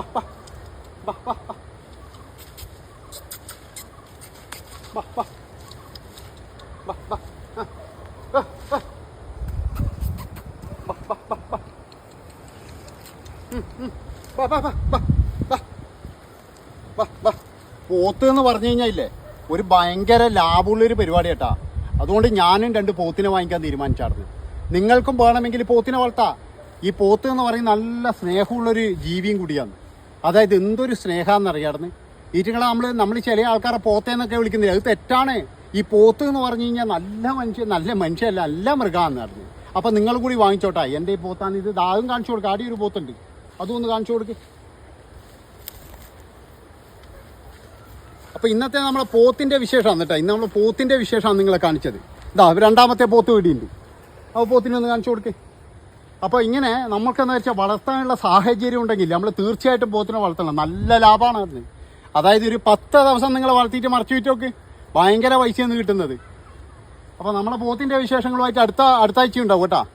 വാ പോത്ത് എന്ന് പറഞ്ഞു കഴിഞ്ഞാൽ ഒരു ഭയങ്കര ലാഭമുള്ളൊരു പരിപാടി കേട്ടാ അതുകൊണ്ട് ഞാനും രണ്ട് പോത്തിനെ വാങ്ങിക്കാൻ തീരുമാനിച്ചായിരുന്നു. നിങ്ങൾക്കും വേണമെങ്കിൽ പോത്തിനെ വളർത്താം. ഈ പോത്ത് എന്ന് പറയുന്ന നല്ല സ്നേഹമുള്ളൊരു ജീവിയും കൂടിയാണ്. അതായത് എന്തൊരു സ്നേഹമാണെന്ന് അറിയാമായിരുന്നു ഈറ്റുങ്ങളെ നമ്മൾ നമ്മൾ ചില ആൾക്കാരെ പോത്തേന്നൊക്കെ വിളിക്കുന്നില്ല അത് തെറ്റാണ്. ഈ പോത്ത് എന്ന് പറഞ്ഞു കഴിഞ്ഞാൽ നല്ല മനുഷ്യൻ നല്ല മനുഷ്യല്ല നല്ല മൃഗമാണെന്ന് പറഞ്ഞു അപ്പം നിങ്ങൾ കൂടി വാങ്ങിച്ചോട്ടെ. എന്റെ ഈ പോത്താണ് ഇത്. ദാഹം കാണിച്ചു കൊടുക്കുക ആടി ഒരു പോത്തുണ്ട്. അതും ഒന്ന് കാണിച്ചു കൊടുക്ക്. അപ്പോൾ ഇന്നത്തെ നമ്മളെ പോത്തിന്റെ വിശേഷമാണ് കേട്ടോ ഇന്ന് നമ്മൾ പോത്തിന്റെ വിശേഷമാണ് നിങ്ങളെ കാണിച്ചത്. ഇതാ രണ്ടാമത്തെ പോത്ത് വീടിയുണ്ട് അപ്പോൾ പോത്തിനെ ഒന്ന് കാണിച്ചു കൊടുക്ക്. അപ്പോൾ ഇങ്ങനെ നമുക്കെന്ന് വെച്ചാൽ വളർത്താനുള്ള സാഹചര്യം ഉണ്ടെങ്കിൽ നമ്മൾ തീർച്ചയായിട്ടും പോത്തിനെ വളർത്തണം. നല്ല ലാഭമാണ് അതിന്. അതായത് ഒരു പത്ത് ദിവസം നിങ്ങൾ വളർത്തിയിട്ട് മറച്ചു വിറ്റോക്ക് ഭയങ്കര പൈസയാണ് കിട്ടുന്നത്. അപ്പോൾ നമ്മളെ പോത്തിന്റെ വിശേഷങ്ങളുമായിട്ട് അടുത്ത അടുത്ത ആഴ്ച ഉണ്ടാവും കേട്ടോ.